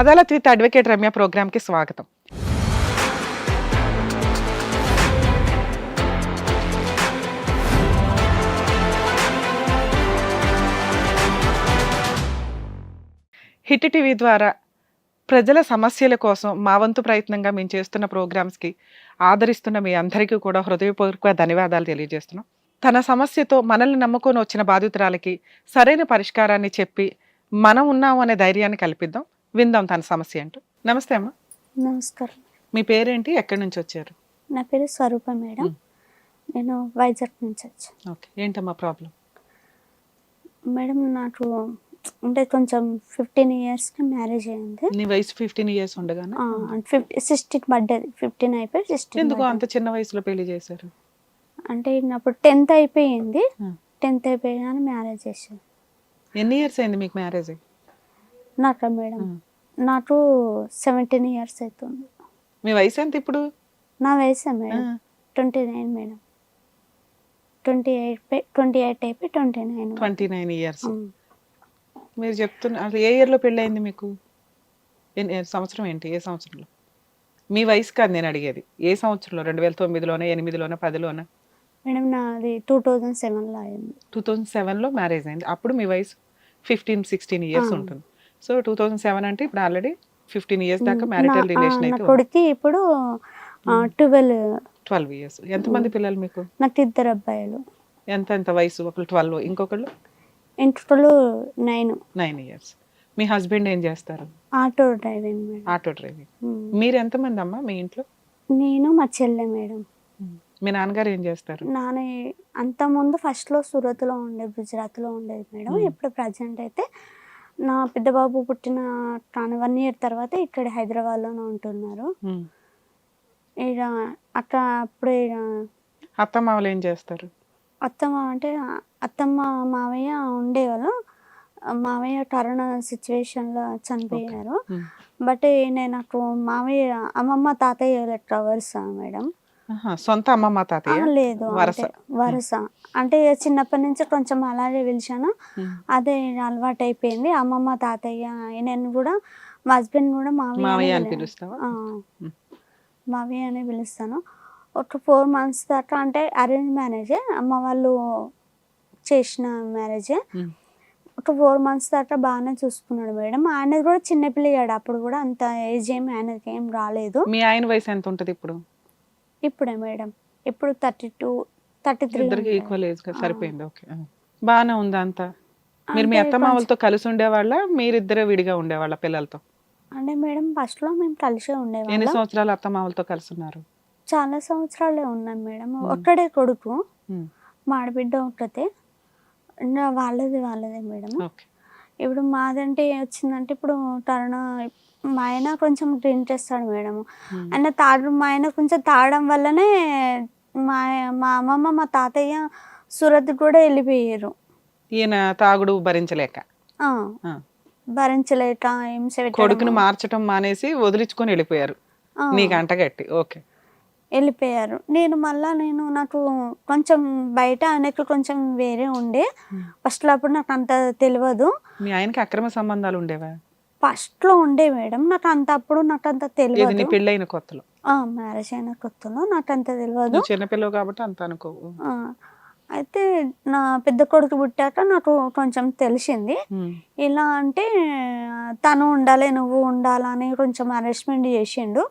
Adalat with advocate Ramya ప్రోగ్రామ్కి స్వాగతం. Hit TV ద్వారా ప్రజల సమస్యల కోసం మా వంతు ప్రయత్నంగా మేము చేస్తున్న ప్రోగ్రామ్స్కి ఆదరిస్తున్న మీ అందరికీ కూడా హృదయపూర్వక ధన్యవాదాలు తెలియజేస్తున్నాం. తన సమస్యతో మనల్ని నమ్ముకొని వచ్చిన బాధితురాలకి సరైన పరిష్కారాన్ని చెప్పి మనం ఉన్నాం అనే ధైర్యాన్ని కల్పిద్దాం. విందాం తన సమస్య అంటూ నమస్తే అమ్మ. నమస్కారం. మీ పేరేంటి? ఎక్కడి నుంచి వచ్చారు? నా పేరు స్వరూప మేడం. నేను వైజాగ్ నుంచి వచ్చాను. ఓకే. ఏంటమ్మా ప్రాబ్లం? మేడం నాకు అంటే కొంచెం ఫిఫ్టీన్ ఇయర్స్కి మ్యారేజ్ అయింది. నీ వయసు ఫిఫ్టీన్ ఇయర్స్ ఉండగానే? ఫిఫ్టీ సిక్స్టీన్ బర్త్డే ఫిఫ్టీన్ అయిపోయి సిక్స్టీన్ ఎందుకు అంత చిన్న వయసులో పెళ్ళి చేశారు? అంటే అప్పుడు టెన్త్ అయిపోయింది. టెన్త్ అయిపోయినా మ్యారేజ్ చేశాను ఎన్ని ఇయర్స్ అయింది మీకు మ్యారేజ్ నాకా మేడం. నాకు సెవెంటీన్ ఇయర్స్ అవుతుంది మీ వయసు ఎంత ఇప్పుడు? నా వయసే madam? Twenty nine madam. Twenty eight twenty eight అయిపోయి twenty nine twenty nine years. మీరు చెప్తున్న అసలు ఏ ఇయర్లో పెళ్ళి అయింది మీకు సంవత్సరం ఏంటి? ఏ సంవత్సరంలో? మీ వయసు కాదు నేను అడిగేది. ఏ సంవత్సరంలో? రెండు వేల తొమ్మిదిలోనే ఎనిమిదిలోనే పదిలోనే? మేడం నాది టూ థౌజండ్ సెవెన్లో అయింది. టూ థౌజండ్ సెవెన్లో మ్యారేజ్ అయింది. అప్పుడు మీ వయసు ఫిఫ్టీన్ సిక్స్టీన్ ఇయర్స్. ఉంటుంది. సో టూ థౌజండ్ సెవెన్ అంటే ఇప్పుడు ఆల్రెడీ ఫిఫ్టీన్ ఇయర్స్ దాకా మ్యారిటల్ రిలేషన్ అయితే కొడుకు ఇప్పుడు ట్వెల్వ్. Twelve years. ఎంతమంది పిల్లలు మీకు? నాకు ఇద్దరు అబ్బాయిలు. ఎంత ఎంత వయసు? ఒకళ్ళు ట్వెల్వ్ ఇంకొకళ్ళు? ఇంట్లో నైన్. Nine years. మీ హస్బెండ్ ఏం చేస్తారు? Auto driving madam. Auto driving. మీరు ఎంతమంది అమ్మా మీ ఇంట్లో? నేను మా చెల్లె మేడం. మీ నాన్నగారు ఏం చేస్తారు? నాన్న అంత ముందు ఫస్ట్లో సూరత్లో ఉండే గుజరాత్లో ఉండేది మేడం. ఇప్పుడు ప్రజెంట్ అయితే నా పెద్ద బాబు పుట్టిన వన్ ఇయర్ తర్వాత ఇక్కడ హైదరాబాద్లోనే ఉంటున్నారు. ఇక అక్కడ అప్పుడే ఇక అత్త మామలు ఏం చేస్తారు? అత్తమ్మ అంటే అత్తమ్మ మావయ్య ఉండేవాళ్ళు. మావయ్య కరోనా సిచ్యువేషన్లో చనిపోయారు. బట్ నేను నాకు మావయ్య అమ్మమ్మ తాతయ్య లెక్క వరుస మేడం. సొంత అమ్మమ్మ తాతయ్య? లేదు వరస. అంటే వరుస. అంటే చిన్నప్పటి నుంచి కొంచెం అలాగే పిలిచాను. అదే అలవాటు అయిపోయింది అమ్మమ్మ తాతయ్య నేను కూడా మా హస్బెండ్ కూడా మావయ్య అనే పిలుస్తావా? ఉమ్. మావయ్య అని పిలుస్తాను. ఒక ఫోర్ మంత్స్ దాకా అంటే అరేంజ్ మ్యారేజే అమ్మ వాళ్ళు చేసిన మ్యారేజే. ఒక ఫోర్ మంత్స్ దాకా బాగానే చూసుకున్నాడు మేడం. ఆయనది కూడా చిన్న పిల్లగాడు అప్పుడు కూడా అంత ఏజ్ ఏం ఆయనకి ఏం రాలేదు. మీ ఆయన వయసు ఎంత ఉంటది ఇప్పుడు? ఇప్పుడే మేడం. ఇప్పుడు థర్టీ టూ థర్టీ త్రీ ఇద్దరికి ఈక్వల్ ఏజ్ సరిపోయింది. ఓకే. బాగానే ఉంది అంతా? మీరు మీ అత్త మామలతో కలిసి ఉండేవాళ్ళ? మీరిద్దరే విడిగా ఉండేవాళ్ళ పిల్లలతో? అంటే మేడం ఫస్ట్లో మేము కలిసే ఎన్ని ఉండేవాళ్ళం సంవత్సరాలు అత్త మామలతో కలిసి ఉన్నారు? చాలా సంవత్సరాలే ఉన్నాం మేడం. ఒక్కడే కొడుకు. ఉమ్. మా ఆడబిడ్డ ఒక్కతే. వాళ్ళది వాళ్ళదే మేడం. ఓకే. ఇప్పుడు మాదంటే వచ్చిందంటే ఇప్పుడు కరోనా మా ఆయన కొంచెం డ్రింక్ చేస్తాడు మేడం. ఆయన తాడు మా ఆయన కొంచెం తాగడం వల్లనే మా మా అమ్మమ్మ మా తాతయ్య సూరత్ కూడా వెళ్ళిపోయారు. ఈయన తాగుడు భరించలేక. భరించలేక పెట్టడము. కొడుకుని మార్చడం మానేసి వదిలించుకొని వెళ్ళిపోయారు. నీకు అంటగట్టి ఓకే. వెళ్ళిపోయారు. నేను మళ్ళా నేను నాకు కొంచెం బయట ఆయనకు కొంచెం వేరే ఉండే. ఫస్ట్లో అప్పుడు నాకు అంత తెలియదు. మీ ఆయనకి అక్రమ సంబంధాలు ఉండేవా? ఫస్ట్లో ఉండే మేడం. నాకు అంత అప్పుడు నాకు అంత తెలియదు. పెళ్ళైన కొత్తలో? మ్యారేజ్ అయిన కొత్తలో నాకు అంత తెలియదు. చిన్నపిల్లవు కాబట్టి అంత అనుకో అయితే నా పెద్ద కొడుకు పుట్టాక నాకు కొంచెం తెలిసింది. ఇలా అంటే తను ఉండాలి నువ్వు ఉండాలని కొంచెం అరెస్ట్మెంట్ చేసిండు.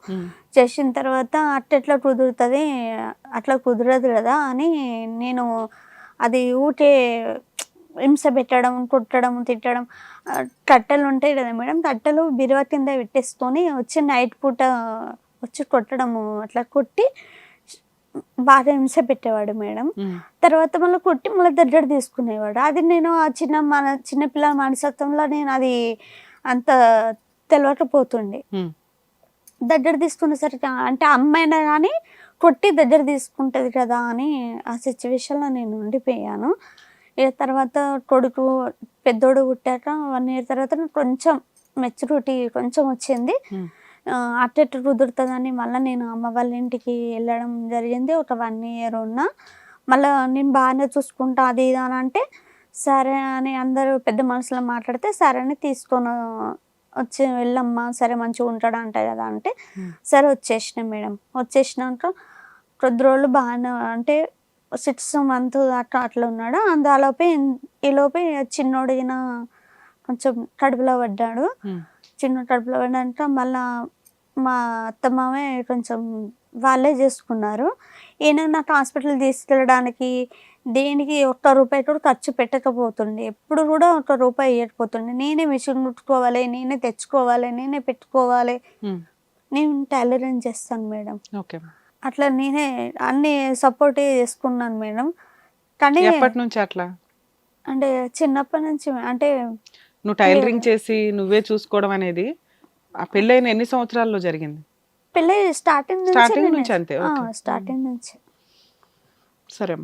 చేసిన తర్వాత అట్లా కుదురుతుంది అట్లా కుదరదు కదా అని నేను అది ఊటే హింస పెట్టడం కొట్టడం తిట్టడం కట్టెలు ఉంటాయి కదా మేడం కట్టెలు బిరువ కింద పెట్టేసుకొని వచ్చి నైట్ పూట వచ్చి కొట్టడము అట్లా కొట్టి బాగా హింస పెట్టేవాడు మేడం. తర్వాత మళ్ళీ కొట్టి మళ్ళీ దగ్గర తీసుకునేవాడు. అది నేను ఆ చిన్న మన చిన్నపిల్లల మనస్తత్వంలో నేను అది అంత తెలియకపోతుండే. దగ్గర తీసుకునేసరికి అంటే అమ్మాయినా కానీ కొట్టి దగ్గర తీసుకుంటుంది కదా అని ఆ సిచ్యువేషన్లో నేను ఉండిపోయాను. ఇక తర్వాత కొడుకు పెద్దోడు పుట్టాక వన్ ఇయర్ తర్వాత కొంచెం మెచ్యూరిటీ కొంచెం వచ్చింది. ఉమ్. ఆ, అట్ట ఎట్ట కుదురుతుందని మళ్ళీ నేను అమ్మ వాళ్ళ ఇంటికి వెళ్ళడం జరిగింది ఒక వన్ ఇయర్ ఉన్నా మళ్ళీ నేను బాగానే చూసుకుంటా అది ఇది అని అంటే సరే అని అందరూ పెద్ద మనసులో మాట్లాడితే సరే అని తీసుకొని వచ్చి వెళ్ళమ్మా సరే మంచిగా ఉంటాడు అంట కదా అంటే. సరే వచ్చేసినాం మేడం వచ్చేసినాక కొద్ది రోజులు బాగానే అంటే సిక్స్ మంత్ అట్లా అట్లా ఉన్నాడు అందులోపే ఈలోపే చిన్నోడు ఈయన కొంచెం కడుపులో పడ్డాడు. చిన్న కడుపులో పడ్డాక మళ్ళా మా అత్తమామే కొంచెం వాళ్ళే చేసుకున్నారు. ఈయన నాకు హాస్పిటల్ తీసుకెళ్ళడానికి దేనికి ఒక్క రూపాయి కూడా ఖర్చు పెట్టకపోతుండే. ఎప్పుడు కూడా ఒక్క రూపాయి ఇవ్వకపోతుండే నేనే మిషన్ కుట్టుకోవాలి నేనే తెచ్చుకోవాలి నేనే పెట్టుకోవాలి. నేను టైలరింగ్ చేస్తాను మేడం. అట్లా నేనే అన్ని సపోర్ట్ చేసుకున్నాను మేడం. కానీ ఎప్పటి నుంచి అట్లా? అంటే చిన్నప్పటి నుంచి అంటే నువ్వు టైలరింగ్ చేసి నువ్వే చూసుకోవడం అనేది ఆ పెళ్ళైన ఎన్ని సంవత్సరాల్లో జరిగింది? పెళ్ళి స్టార్టింగ్ Starting నుంచి అంతే. స్టార్టింగ్ నుంచి. సరే.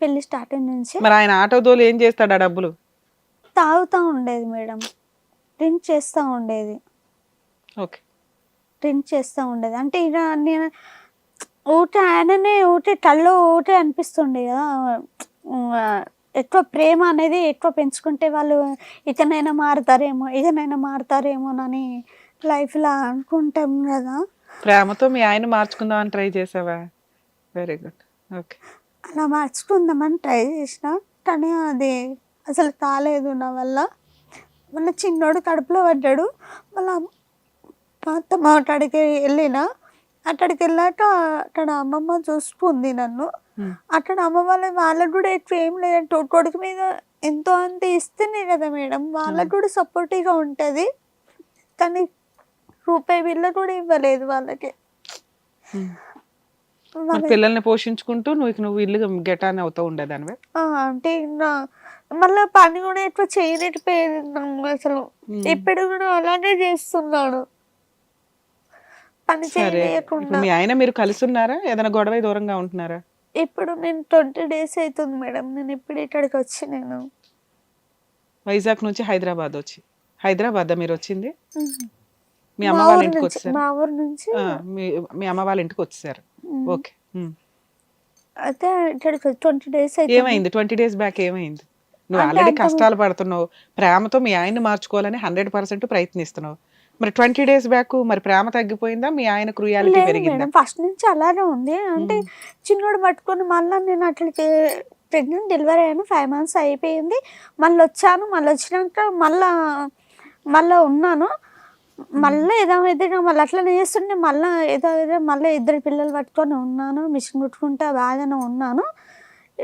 పెళ్ళి స్టార్టింగ్ నుంచి. మరి ఆయన ఆటో దోలు ఏం చేస్తాడు ఆ డబ్బులు? తాగుతూ ఉండేది మేడం. డ్రింక్ చేస్తూ ఉండేది. ఓకే. డ్రింక్ చేస్తూ ఉండేది. అంటే ఇక నేను ఊటే ఆయననే ఊటే కళ్ళు ఊటే అనిపిస్తుండే కదా. ఎక్కువ ప్రేమ అనేది ఎక్కువ పెంచుకుంటే వాళ్ళు ఇకనైనా మారుతారేమో ఇకనైనా మారుతారేమోనని లైఫ్లో అనుకుంటాం కదా. ప్రేమతో మీ ఆయన మార్చుకుందాం అని ట్రై చేసావా? వెరీ గుడ్ ఓకే అలా మార్చుకుందామని ట్రై చేసిన కానీ అది అసలు కాలేదు నా వల్ల. మళ్ళీ చిన్నోడు కడుపులో పడ్డాడు. మళ్ళీ మా అత్తమ్మ అక్కడికి వెళ్ళిన అక్కడికి వెళ్ళాక అక్కడ అమ్మమ్మ చూసుకుంది నన్ను. అక్కడ అమ్మ వాళ్ళ వాళ్ళకు కూడా ఎక్కువ ఏం లేదంటే కొడుకు మీద ఎంతో అంత ఇస్తేనే కదా మేడం. వాళ్ళకు కూడా సపోర్టివ్గా ఉంటుంది. కానీ రూపాయి బిల్ల కూడా ఇవ్వలేదు వాళ్ళకి. పిల్లల్ని పోషించుకుంటూ నువ్వు నువ్వు ఇల్లు గెటాన్ అవుతూ ఉండేదానివే? ఆ, అంటే మళ్ళీ పని కూడా ఎక్కువ చేయలేకపోయాను అసలు. ఇప్పుడు కూడా అలాగే చేస్తున్నాడు. పని చేయలేకుండా మీ ఆయన మీరు కలిసి ఉన్నారా ఏదైనా గొడవ దూరంగా ఉంటున్నారా? ఇప్పుడు నేను ట్వంటీ డేస్ అవుతుంది మేడం. నేను ఇప్పుడు ఇక్కడికి వచ్చి నేను వైజాగ్ నుంచి హైదరాబాద్ వచ్చి. హైదరాబాద్ మీరు వచ్చింది? మీ అమ్మ వాళ్ళ ఇంటికి వచ్చారు? మా ఊరు నుంచి? మీ అమ్మ వాళ్ళ ఇంటికి వచ్చారు. ఓకే. అయితే ఇక్కడికి ట్వంటీ డేస్ ఏమైంది? ట్వంటీ డేస్ బ్యాక్ ఏమైంది? నువ్వు ఆల్రెడీ కష్టాలు పడుతున్నావు. ప్రేమతో మీ ఆయన్ని మార్చుకోవాలని హండ్రెడ్ పర్సెంట్ ప్రయత్నిస్తున్నావు. మరి ట్వంటీ డేస్ బ్యాక్ మరి ప్రేమ తగ్గిపోయిందా? మీ ఆయన క్రూయాలిటీ పెరిగిందా? ఫస్ట్ నుంచి అలానే ఉంది. అంటే. చిన్నోడు పట్టుకొని మళ్ళీ నేను అట్లకి ప్రెగ్నెంట్ డెలివరీ అయ్యాను ఫైవ్ మంత్స్ అయిపోయింది. మళ్ళీ వచ్చాను మళ్ళీ వచ్చినాక మళ్ళా మళ్ళీ ఉన్నాను. మళ్ళీ ఏదైతే మళ్ళీ అట్లనే చేస్తుంటే మళ్ళీ ఏదో ఏదో మళ్ళీ ఇద్దరు పిల్లలు పట్టుకొని ఉన్నాను మిషన్ కుట్టుకుంటా బాగానే ఉన్నాను.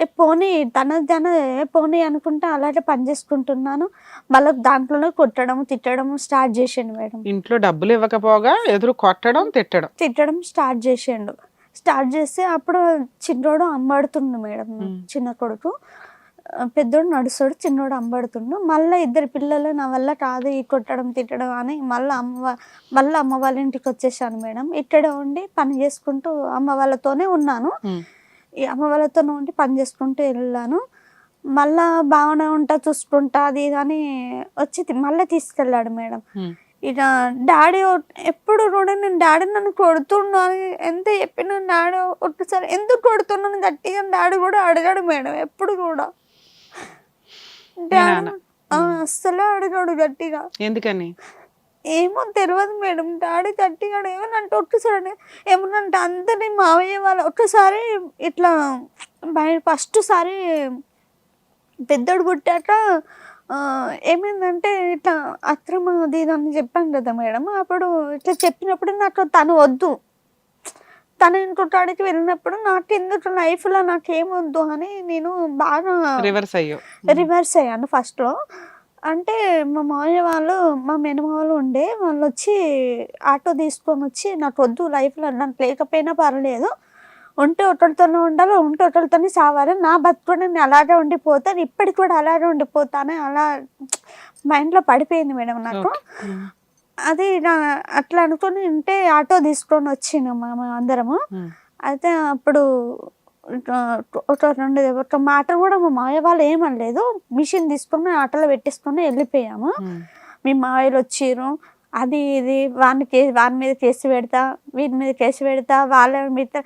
పోనీ తన తన ఏ పోనీ అనుకుంటా అలాగే పని చేసుకుంటున్నాను. మళ్ళీ దాంట్లోనే కొట్టడం తిట్టడం స్టార్ట్ చేసాను మేడం. ఇంట్లో డబ్బులు ఇవ్వకపోగా ఎదురు కొట్టడం తిట్టడం. తిట్టడం స్టార్ట్ చేసిండు. స్టార్ట్ చేస్తే అప్పుడు చిన్నోడు అంబడుతుండు మేడం. చిన్న కొడుకు. పెద్దోడు నడుస్తాడు చిన్నోడు అంబడుతుండు. మళ్ళీ ఇద్దరు పిల్లలు నా వల్ల కాదు ఈ కొట్టడం తిట్టడం అని మళ్ళీ అమ్మ మళ్ళీ అమ్మ వాళ్ళ ఇంటికి వచ్చేసాను మేడం. ఇక్కడ ఉండి పని చేసుకుంటూ అమ్మ వాళ్ళతోనే ఉన్నాను. ఈ అమ్మ వాళ్ళతోనే ఉండి పని చేసుకుంటూ వెళ్ళాను. మళ్ళా బాగానే ఉంటా చూసుకుంటా అది ఇది అని వచ్చి మళ్ళీ తీసుకెళ్ళాడు మేడం. ఇక డాడీ ఎప్పుడు కూడా నేను డాడీ నన్ను కొడుతుండు అని ఎంత చెప్పిన డాడీ ఒక్కసారి ఎందుకు కొడుతున్నాను గట్టిగా డాడీ కూడా అడగాడు మేడం ఎప్పుడు కూడా. డాడీ అస్సలే అడగాడు గట్టిగా. ఎందుకని? ఏమో తెలియదు మేడం. డాడీ గట్టిగా ఏమనంటే ఒక్కసారి ఏమనంటే అందరి మావయ్య వాళ్ళ ఒక్కసారి ఇట్లా బయ ఫస్ట్ సారి పెద్దోడు పుట్టాక ఏమైందంటే ఇట్లా అక్రమ అది అని చెప్పాను కదా మేడం. అప్పుడు ఇట్లా చెప్పినప్పుడు నాకు తను వద్దు. తను ఇంకొకటికి వెళ్ళినప్పుడు నాకు ఎందుకు లైఫ్లో నాకు ఏమొద్దు అని నేను బాగా రివర్స్ అయ్యో. రివర్స్ అయ్యాను ఫస్ట్లో అంటే మా మామయ్య వాళ్ళు మా మెనమావాళ్ళు ఉండే వాళ్ళు వచ్చి ఆటో తీసుకొని వచ్చి నాకు వద్దు లైఫ్లో నాకు లేకపోయినా పర్లేదు ఉంటే ఒకరితోనే ఉండాలి ఉంటే ఒకరితోనే సావాలి. నా బతుకు నేను అలాగే ఉండిపోతాను ఇప్పటికి కూడా అలాగే ఉండిపోతాను అలా మైండ్లో పడిపోయింది మేడం నాకు. అది నా- అట్లా అనుకుని ఉంటే ఆటో తీసుకొని వచ్చినాం మేము అందరము. అయితే అప్పుడు ఒక రెండు ఒక మాట కూడా మా మాయ వాళ్ళు ఏమనలేదు. మిషన్ తీసుకొని ఆటోలో పెట్టేసుకొని వెళ్ళిపోయాము. మీ మాయలు వచ్చిర్రు. అది ఇది కే వాని మీద కేసు పెడతా వీని మీద కేసు పెడతా వాళ్ళ మీద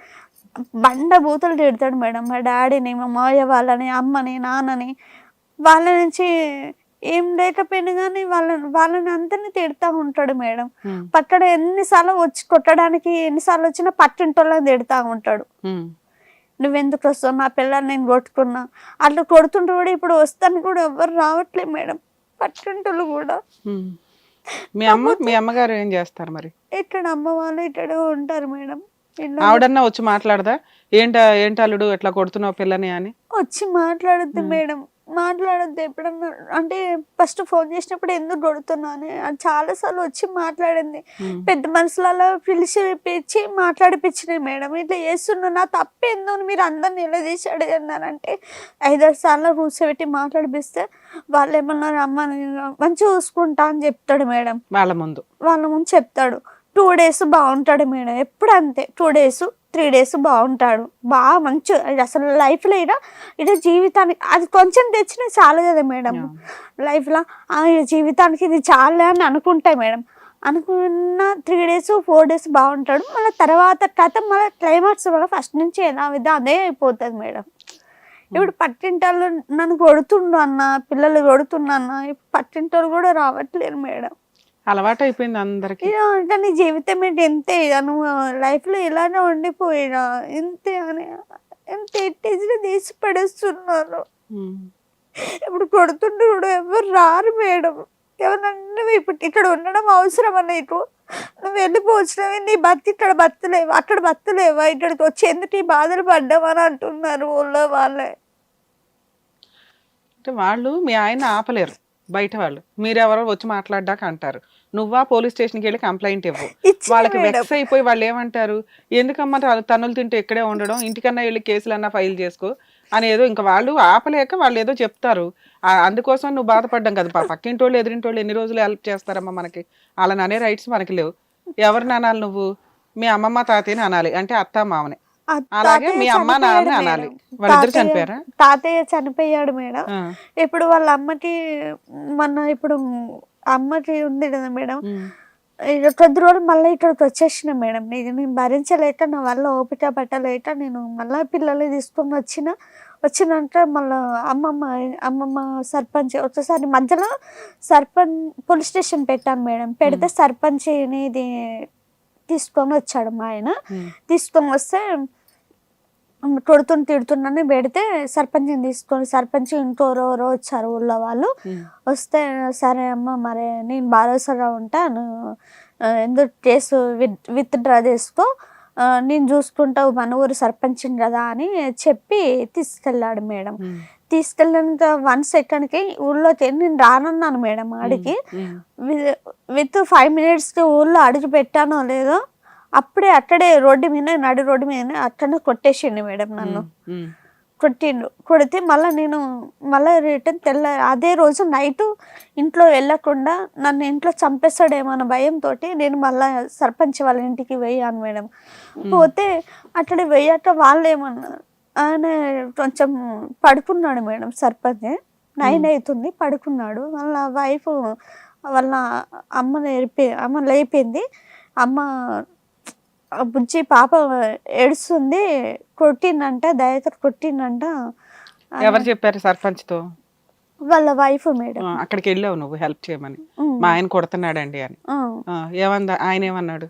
బండ బూతులు తిడతాడు మేడం. మా డాడీని మా మాయ వాళ్ళని అమ్మని నాన్నని వాళ్ళ నుంచి ఏం లేకపోయినా కానీ వాళ్ళని వాళ్ళని అందరినీ తిడతా ఉంటాడు మేడం. పట్టడం ఎన్నిసార్లు వచ్చి కొట్టడానికి ఎన్నిసార్లు వచ్చినా పట్టింటోళ్ళని తిడతా ఉంటాడు. నువ్వెందుకు వస్తావు? నా పిల్లని నేను కొట్టుకున్నా. అట్లా కొడుతుంటే కూడా ఇప్పుడు వస్తాను కూడా ఎవరు రావట్లేదు మేడం. పట్టింటోళ్ళు కూడా. మీ అమ్మ మీ అమ్మగారు ఏం చేస్తారు మరి? ఇక్కడ అమ్మ వాళ్ళు ఇక్కడ ఉంటారు మేడం. ఆవిడన్నా వచ్చి మాట్లాడదా? ఏంట ఏంటి అల్లుడు? ఎట్లా కొడుతున్నావు పిల్లని అని? వచ్చి మాట్లాడద్దు. మేడం. మాట్లాడద్దు ఎప్పుడన్నా. అంటే ఫస్ట్ ఫోన్ చేసినప్పుడు ఎందుకు కొడుతున్నా అని. అది చాలా సార్లు వచ్చి మాట్లాడింది. పెద్ద మనుషులలో పిలిచి పిలిచి మాట్లాడిపించినాయి మేడం. ఇట్లా చేస్తున్నా నా తప్పేందో అని మీరు అందరిని నిలదీసి అడిగన్నారంటే ఐదారు సార్లు కూర్చోబెట్టి మాట్లాడిపిస్తే వాళ్ళు ఏమన్నారు అమ్మ నేను మంచిగా చూసుకుంటా అని చెప్తాడు మేడం. వాళ్ళ ముందు. వాళ్ళ ముందు చెప్తాడు. టూ డేస్ బాగుంటాడు మేడం. ఎప్పుడు అంతే టూ డేస్ త్రీ డేస్ బాగుంటాడు. బాగా మంచి అసలు లైఫ్లో ఇడ ఇడ జీవితానికి అది కొంచెం తెచ్చినా చాలు కదా మేడం. లైఫ్లో జీవితానికి ఇది చాలే అని అనుకుంటాయి మేడం. అనుకున్న త్రీ డేస్ ఫోర్ డేస్ బాగుంటాడు. మళ్ళీ తర్వాత కథ మళ్ళీ క్లైమాక్స్ వల్ల ఫస్ట్ నుంచి ఎలా విధంగా అదే అయిపోతుంది మేడం. ఇప్పుడు పట్టింటాళ్ళు నన్ను కొడుతుండు అన్న పిల్లలు కొడుతున్నా అన్న ఇప్పుడు పట్టింటోళ్ళు కూడా రావట్లేరు మేడం. అలవాటు అయిపోయింది అందరికి ఇక అంటే నీ జీవితం ఏంటి? ఎంతే నువ్వు లైఫ్లో ఇలానే ఉండిపోయినా. ఇంతే అని ఎంత ఎట్టేసినా తీసి పడేస్తున్నారు. ఇప్పుడు కొడుతుంటే కూడా ఎవరు రారు మేడం. ఎవరన్నా ఇప్పుడు ఇక్కడ ఉండడం అవసరమా నీకు? నువ్వు వెళ్ళిపోవచ్చినవి నీ భర్త ఇక్కడ బతలేవు అక్కడ బతలేవా ఇక్కడికి వచ్చి ఎందుకు బాధలు పడ్డామని అంటున్నారు ఊళ్ళో వాళ్ళే. అంటే వాళ్ళు మీ ఆయన ఆపలేరు. బయట వాళ్ళు. మీరెవరో వచ్చి మాట్లాడ్డాక అంటారు. నువ్వా పోలీస్ స్టేషన్కి వెళ్ళి కంప్లైంట్ ఇవ్వు. వాళ్ళకి. వెక్స్ అయిపోయి వాళ్ళు ఏమంటారు? ఎందుకమ్మా త- తన్నులు తింటూ ఇక్కడే ఉండడం? ఇంటికన్నా వెళ్ళి కేసులన్నా ఫైల్ చేసుకో అని ఏదో ఇంకా వాళ్ళు ఆపలేక వాళ్ళు ఏదో చెప్తారు. అందుకోసం నువ్వు బాధపడ్డం కదా. పక్కింటి వాళ్ళు ఎదిరింటి వాళ్ళు ఎన్ని రోజులు హెల్ప్ చేస్తారమ్మా మనకి? వాళ్ళని అనే రైట్స్ మనకి లేవు. ఎవరిని అనాలి నువ్వు? మీ అమ్మమ్మ తాతయ్యని అనాలి. అంటే అత్త మామని. అలాగే మీ అమ్మ నాన్నని అనాలి. వాళ్ళిద్దరు చనిపోయారా? తాతయ్య చనిపోయాడు మేడం. ఇప్పుడు వాళ్ళ అమ్మకి మొన్న ఇప్పుడు అమ్మకి ఉంది కదా మేడం. కొద్ది రోజులు మళ్ళీ ఇక్కడికి వచ్చేసిన మేడం. నేను నేను భరించలేక నా వల్ల ఓపిక పట్టలేక నేను మళ్ళీ పిల్లలు తీసుకొని వచ్చిన. వచ్చినాక మళ్ళీ అమ్మమ్మ అమ్మమ్మ సర్పంచ్ ఒకసారి మధ్యలో సర్పంచ్ పోలీస్ స్టేషన్ పెట్టాను మేడం. పెడితే సర్పంచ్ ఇది తీసుకొని వచ్చాడు మా ఆయన. తీసుకొని వస్తే కొడుతుని తిడుతున్నాను పెడితే సర్పంచ్ని తీసుకొని సర్పంచ్ ఇంకోరెవరో వచ్చారు ఊళ్ళో వాళ్ళు. వస్తే సరే అమ్మ మరి నేను భరోసాగా ఉంటా నువ్వు ఆ, ఎందుకు కేసు విత్ విత్ డ్రా చేసుకో నేను చూసుకుంటావు మన ఊరు సర్పంచ్ని కదా అని చెప్పి తీసుకెళ్ళాడు మేడం. తీసుకెళ్ళినంత వన్ సెకండ్కి ఊళ్ళోకి నేను రానన్నాను మేడం ఆడికి. విత్ ఫైవ్ మినిట్స్కి ఊళ్ళో అడుగు పెట్టానో లేదో అప్పుడే అక్కడే రోడ్డు మీద నడి రోడ్డు మీద అక్కడనే కొట్టేసిండు మేడం నన్ను. కొట్టిండు. కొడితే మళ్ళీ నేను మళ్ళీ రిటర్న్ తెల్ల అదే రోజు నైట్ ఇంట్లో వెళ్ళకుండా నన్ను ఇంట్లో చంపేస్తాడేమో అన్న భయంతో నేను మళ్ళీ సర్పంచ్ వాళ్ళ ఇంటికి వెయ్యాను మేడం. పోతే అక్కడ వెయ్యాక వాళ్ళు ఏమన్నారు ఆయన కొంచెం పడుకున్నాడు మేడం సర్పంచ్. నైన్ అవుతుంది పడుకున్నాడు. వాళ్ళ వైఫ్ వాళ్ళ అమ్మ నేర్పి అమ్మ లేపింది. అమ్మ బుజ్జి పాప ఏడుస్తుంది కొట్టిందంట దయతో కొట్టిందంట. ఎవరు చెప్పారు సర్పంచ్తో వాళ్ళ వైఫ్ మేడం. అక్కడికి వెళ్ళావు నువ్వు హెల్ప్ చేయమని. మా ఆయన కొడుతున్నాడండి అని. ఏమందా ఆయన ఏమన్నాడు?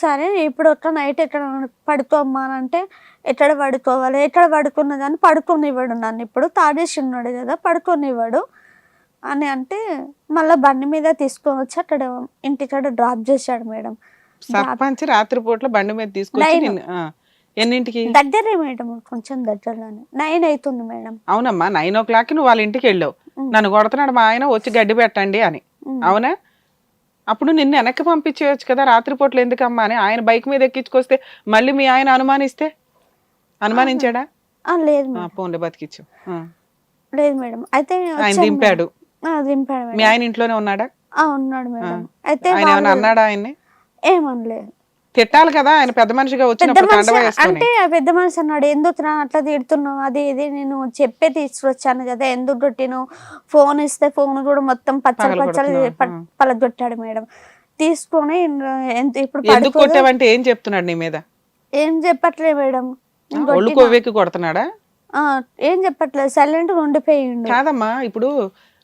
సరే ఇప్పుడు ఒక నైట్ ఎక్కడ పడుకోమ్మా అని అంటే ఎక్కడ పడుకోవాలి ఎక్కడ పడుకున్నదని పడుకోనివ్వడు నన్ను ఇప్పుడు. తాడేసి ఉన్నాడు కదా పడుకోనివ్వడు అని అంటే మళ్ళీ బండి మీద తీసుకొని వచ్చి అక్కడ ఇంటికాడ డ్రాప్ చేశాడు మేడం. సర్పంచ్ రాత్రి పూట్ల బండి మీద తీసుకొచ్చి నైన్. నిన్ను ఆ, ఎన్నింటికి? దగ్గరే మేడం కొంచెం దగ్గరలోనే. నైన్ అవుతుంది మేడం. అవునమ్మా నైన్ ఓ క్లాక్ నువ్వు వాళ్ళ ఇంటికి వెళ్ళావు. నన్ను కొడుతున్నాడు మా ఆయన వచ్చి గడ్డి పెట్టండి అని. అవునా? అప్పుడు నిన్ను వెనక్కి పంపించేయచ్చు కదా రాత్రిపూట్లు ఎందుకమ్మా అని ఆయన బైక్ మీద ఎక్కించుకొస్తే మళ్ళీ మీ ఆయన అనుమానిస్తే? అనుమానించాడా? ఆ, లేదు మేడం. పోన్లే బతికిచ్చు. ఆ. లేదు మేడం. అయితే ఆయన వచ్చాను దింపాడు. మేడం. ఆ, దింపాడు మీ ఆయన ఇంట్లోనే ఉన్నాడా? ఆ, ఉన్నాడు మేడం. అయితే ఆయన వాళ్ళు అన్నాడా ఆయన్ని? ఏమనలేదు. తిట్టాలి కదా ఆయన పెద్ద మనిషిగా పెద్ద వచ్చినప్పుడు మనిషి వేసుకొని. అంటే ఆ పెద్ద మనిషి అన్నాడు ఎందుకు రా అట్లా తిడుతున్నావు? అది ఇది నేను చెప్పే తీసుకొచ్చాను కదా ఎందుకు కొట్టిను ఫోన్ ఇస్తే ఫోన్ కూడా మొత్తం పచ్చలు పచ్చలు. పలగొట్టాడు మేడం. తీసుకొని ఎంత ఇప్పుడు ఎందుకు కొట్టావంటే ఏం చెప్తున్నాడు నీ మీద? ఏం చెప్పట్లే మేడం. ఒళ్ళు. కొవ్వెక్కి కొడుతున్నాడా? ఆ, ఏం చెప్పట్లేదు. సైలెంట్గా ఉండిపోయిండు. కాదమ్మా ఇప్పుడు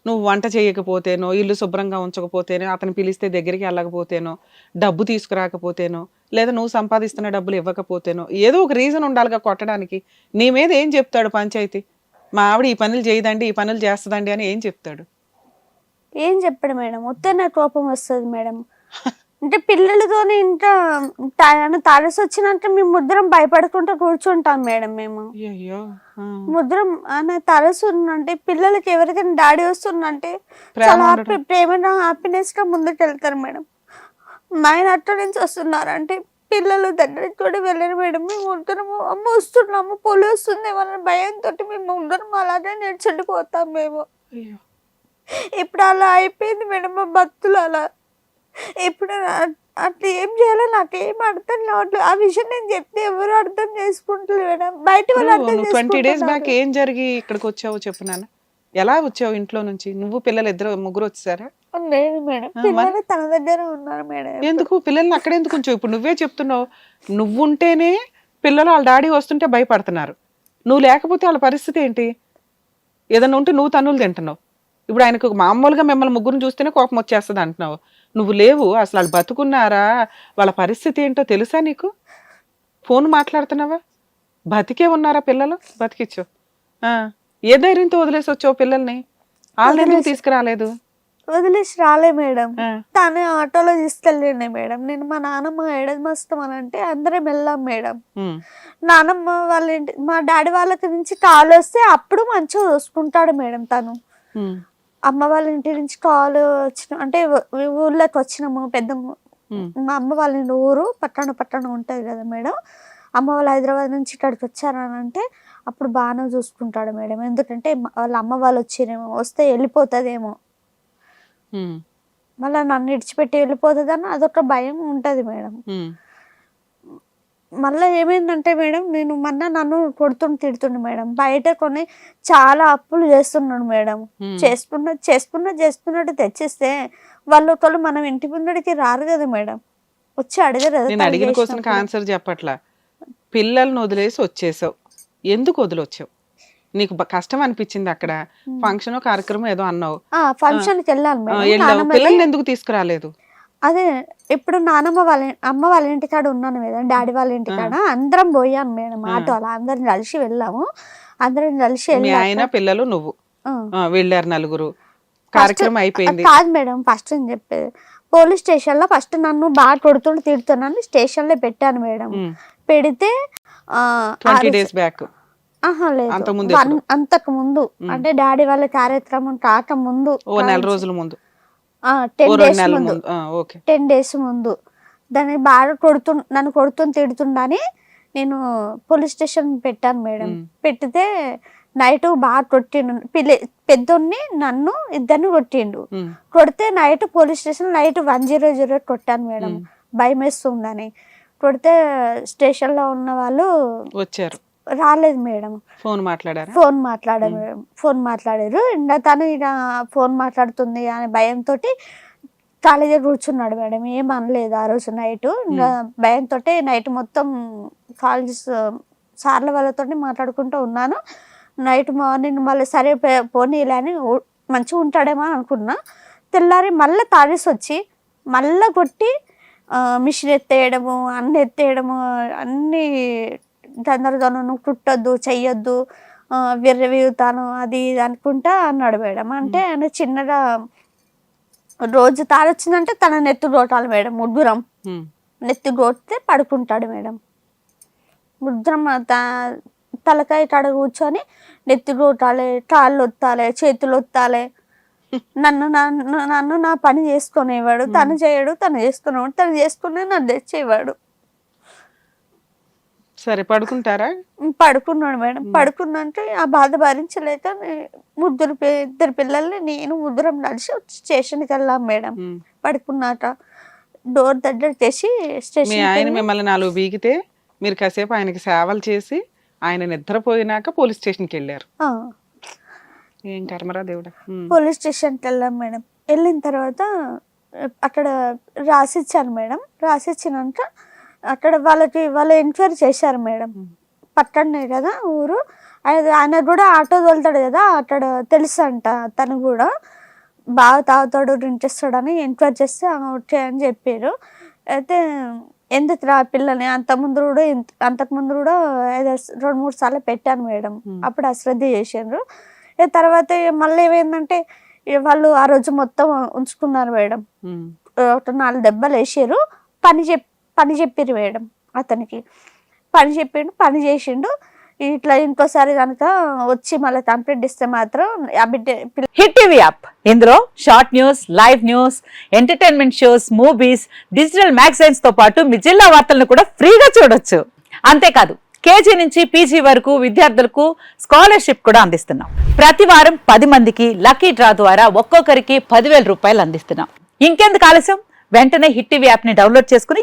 నువ్వు వంట చేయకపోతేనో ఇల్లు శుభ్రంగా ఉంచకపోతేనో అతను పిలిస్తే దగ్గరికి వెళ్ళకపోతేనో డబ్బు తీసుకురాకపోతేనో లేదా నువ్వు సంపాదిస్తున్న డబ్బులు ఇవ్వకపోతేనో ఏదో ఒక రీజన్ ఉండాలిగా కొట్టడానికి. నీ మీద ఏం చెప్తాడు పంచాయతీ? మా ఆవిడ ఈ పనులు చేయదండి ఈ పనులు చేస్తుందండి అని ఏం చెప్తాడు? ఏం చెప్పడు మేడం. వస్తే నాకు కోపం వస్తుంది మేడం. అంటే పిల్లలతోని ఇంత తారసి వచ్చినంటే మేము ముద్రం భయపడకుండా కూర్చుంటాం మేడం మేము. అయ్యో. ముద్రం తరసు ఉందంటే పిల్లలకి ఎవరికైనా డాడీ వస్తుందంటే చాలా. హ్యాపీ ప్రేమ హ్యాపీనెస్గా ముందుకు వెళ్తారు మేడం. మా ఆయన అట్ట నుంచి వస్తున్నారు అంటే పిల్లలు దగ్గరికి కూడా వెళ్ళరు మేడం. మేము ఉంటున్నాము అమ్మ వస్తున్నాము పొలి వస్తుంది ఏమన్నా భయంతో మేము ఉండడం అలాగే నేర్చెండిపోతాం మేము. అయ్యో. ఇప్పుడు అలా అయిపోయింది మేడం మా భక్తులు అలా. ఇప్పుడు అట్లా ఏం చేయాలో నాకేం అర్థం కావట్లేదు ఆ విషయం నేను చెప్తే ఎవరు అర్థం చేసుకుంటలేదు మేడం. బయట వాళ్ళు అర్థం ట్వంటీ డేస్ బ్యాక్. ఏం జరిగి ఇక్కడికి వచ్చావో చెప్పు నాన్న. ఎలా వచ్చావు ఇంట్లో నుంచి? నువ్వు పిల్లలు ఇద్దరు ముగ్గురు వచ్చారా? లేదు మేడం. పిల్లలు తన దగ్గర ఉన్నారు మేడం ఎందుకు? పిల్లల్ని అక్కడ ఎందుకు ఉంచావు? ఇప్పుడు నువ్వే చెప్తున్నావు. నువ్వుంటేనే పిల్లలు వాళ్ళ డాడీ వస్తుంటే భయపడుతున్నారు. నువ్వు లేకపోతే వాళ్ళ పరిస్థితి ఏంటి? ఏదన్నా ఉంటే నువ్వు తన్నులు తింటున్నావు. ఇప్పుడు ఆయనకు మామూలుగా మిమ్మల్ని ముగ్గురు చూస్తేనే కోపం వచ్చేస్తుంది అంటున్నావు. నువ్వు లేవు అసలు వాళ్ళు బతుకున్నారా? వాళ్ళ పరిస్థితి ఏంటో తెలుసా నీకు? ఫోన్ మాట్లాడుతున్నావా? బతికే ఉన్నారా పిల్లలు? బతికిచ్చు. ఆ, ఏ ధైర్యంతో వదిలేసి వచ్చావు పిల్లల్ని? ఎందుకు తీసుకురాలేదు. వదిలేసి రాలే మేడం. తనే ఆటోలో తీసుకెళ్ళండి మేడం. నేను మా నాన్నమ్మ అని అంటే అందరం వెళ్ళాం మేడం. నానమ్మ వాళ్ళ మా డాడీ వాళ్ళకి నుంచి కాల్ వస్తే అప్పుడు మంచిగా చూసుకుంటాడు మేడం తను. అమ్మ వాళ్ళ ఇంటి నుంచి కాల్ వచ్చిన అంటే ఊ- ఊర్లోకి వచ్చినాము పెద్ద. మా అమ్మ వాళ్ళ ఊరు పట్టణ పట్టణం ఉంటుంది కదా మేడం. అమ్మ వాళ్ళు హైదరాబాద్ నుంచి ఇక్కడికి వచ్చారని అంటే అప్పుడు బాగానే చూసుకుంటాడు మేడం. ఎందుకంటే వాళ్ళ అమ్మ వాళ్ళు వచ్చిరేమో వస్తే వెళ్ళిపోతుందేమో. మళ్ళీ నన్ను ఇడిచిపెట్టి వెళ్ళిపోతుందని అదొక భయం ఉంటుంది మేడం. మళ్ళీ ఏమైందంటే మేడం నేను మొన్న నన్ను కొడుతుండు తిడుతుండు మేడం. బయట కొన్ని చాలా అప్పులు చేస్తున్నాడు మేడం. చేసుకున్న చేసుకున్న చేసుకున్నట్టు తెచ్చిస్తే వాళ్ళు ఒకళ్ళు మనం ఇంటి ముందడికి రారు కదా మేడం. వచ్చి అడగరు కదా నేను తను అడిగిన క్వశ్చన్కి చేసినప్పుడు. ఆన్సర్ చెప్పట్లా. పిల్లల్ని వదిలేసి వచ్చేసావు. ఎందుకు వదిలొచ్చావు? నీకు కష్టం అనిపించింది అక్కడ? ఫంక్షన్ కార్యక్రమం ఏదో అన్నావు. ఆ ఫంక్షన్ వెళ్ళాలి పిల్లల్ని ఎందుకు తీసుకురాలేదు? అదే ఇప్పుడు నానమ్మ వాళ్ళ అమ్మ వాళ్ళ ఇంటికాడ ఉన్నాను కదా డాడీ వాళ్ళ ఇంటికాడ అందరం పోయాను మేడం ఆటో అలా అందరం కలిసి వెళ్ళాము. అందరం కలిసి ఆయన పిల్లలు నువ్వు. వెళ్ళారు నలుగురు. కార్యక్రమం అయిపోయింది. కాదు మేడం ఫస్ట్ నేను చెప్పేది పోలీస్ స్టేషన్లో ఫస్ట్ నన్ను బాగా కొడుతుంటే తిడుతున్నాను స్టేషన్లో పెట్టాను మేడం. పెడితే అంతకు ముందు అంటే డాడీ వాళ్ళ కార్యక్రమం కాక ముందు నెల రోజుల ముందు. టెన్ డేస్ ముందు. టెన్ డేస్ ముందు. దాన్ని బాగా కొడుతు నన్ను కొడుతుని తిడుతుండని నేను పోలీస్ స్టేషన్ పెట్టాను మేడం. పెట్టితే నైట్ బాగా కొట్టిండు. పిల్ల పెద్దోన్ని నన్ను ఇద్దరిని కొట్టిండు. కొడితే night police station night one zero zero కొట్టాను మేడం. భయం వేస్తుందని కొడితే స్టేషన్లో ఉన్న వాళ్ళు వచ్చారు. రాలేదు మేడం. ఫోన్ మాట్లాడారా? ఫోన్ మాట్లాడారు ఫోన్ మాట్లాడారు. ఇంకా తను ఇక ఫోన్ మాట్లాడుతుంది అనే భయంతో కాలేజీ కూర్చున్నాడు మేడం. ఏం అనలేదు ఆ రోజు నైట్. ఇంకా భయంతో నైట్ మొత్తం కాలేజ్ సార్ల వాళ్ళతో మాట్లాడుకుంటూ ఉన్నాను. నైట్ మార్నింగ్ మళ్ళీ సరే పోనీలే అని మంచిగా ఉంటాడేమో అని అనుకున్నా. తెల్లారి మళ్ళీ తాగేసి వచ్చి మళ్ళీ కొట్టి మిషన్ ఎత్తేయడము అన్ని ఎత్తేయడము అన్ని తొందరగాను నువ్వు కుట్టొద్దు చెయ్యొద్దు విర్రవీగుతాను అది ఇది అనుకుంటా అన్నాడు మేడం. అంటే ఆయన చిన్నగా రోజు తాగొచ్చిందంటే తన నెత్తి రోటాలి మేడం ముగ్గురం. నెత్తి కొడితే పడుకుంటాడు మేడం. ముద్రం త- తలకాయ కాడ కూర్చొని నెత్తి కొట్టాలి కాళ్ళు ఒత్తాలి చేతులు ఒత్తాలి నన్ను నన్ను నన్ను నా పని చేసుకునేవాడు తను చేయడు తను చేసుకునేవాడు తను చేసుకునే నన్ను తెచ్చేవాడు. సరే పడుకుంటారా? పడుకున్నాడు మేడం. పడుకున్నంటే ఆ బాధ భరించలేక ముగ్గురు పి- ఇద్దరు పిల్లల్ని నేను ముగ్గురం నడిచి వచ్చి స్టేషన్కి వెళ్ళాం మేడం. పడుకున్నాక డోర్ దగ్గర తెచ్చి స్టేషన్ ఆయన మిమ్మల్ని నాలుగు బీగితే మీరు కాసేపు ఆయనకి సేవలు చేసి ఆయన నిద్రపోయినాక పోలీస్ స్టేషన్కి వెళ్ళారు. ఏం కర్మరా దేవుడా? పోలీస్ స్టేషన్కి వెళ్ళాం మేడం. వెళ్ళిన తర్వాత అక్కడ రాసిచ్చాను మేడం. రాసిచ్చినాక అక్కడ వాళ్ళకి వాళ్ళు ఎంక్వైరీ చేశారు మేడం. పట్టణే కదా ఊరు. ఆయన కూడా ఆటో తోలుతాడు కదా అక్కడ తెలుసు అంట తను కూడా. బాగా తాగుతాడు డ్రింక్ చేస్తాడని ఎంక్వైరీ చేస్తే "ఆ, ఓకే అని చెప్పారు. అయితే ఎందుకు రా పిల్లని అంత ముందు కూడా ఇంత- అంతకు ముందు కూడా ఏదో రెండు మూడు సార్లు పెట్టాను మేడం. అప్పుడు అశ్రద్ధ చేసిండ్రు. ఇక తర్వాత మళ్ళీ ఏమైందంటే వాళ్ళు ఆ రోజు మొత్తం ఉంచుకున్నారు మేడం. ఒక నాలుగు దెబ్బలు వేసారు. పని చెప్ పని చెప్పిరు మేడం అతనికి. పని చెప్పిండు పని చేసిండు. ఇట్లా ఇంకోసారి కనుక వచ్చి మళ్ళీ కంప్లైంట్ ఇస్తే మాత్రం హిట్ టీవీ యాప్. ఇందులో short news live news entertainment shows movies digital మ్యాగజైన్స్తో పాటు మీ జిల్లా వార్తలను కూడా ఫ్రీగా చూడొచ్చు. అంతేకాదు కేజీ నుంచి పీజీ వరకు విద్యార్థులకు స్కాలర్షిప్ కూడా అందిస్తున్నాం. ప్రతి వారం పది మందికి లక్కీ డ్రా ద్వారా ఒక్కొక్కరికి పదివేల రూపాయలు అందిస్తున్నాం. ఇంకెందుకు ఆలస్యం? వెంటనే హిట్ టీవీ యాప్ని డౌన్లోడ్ చేసుకుని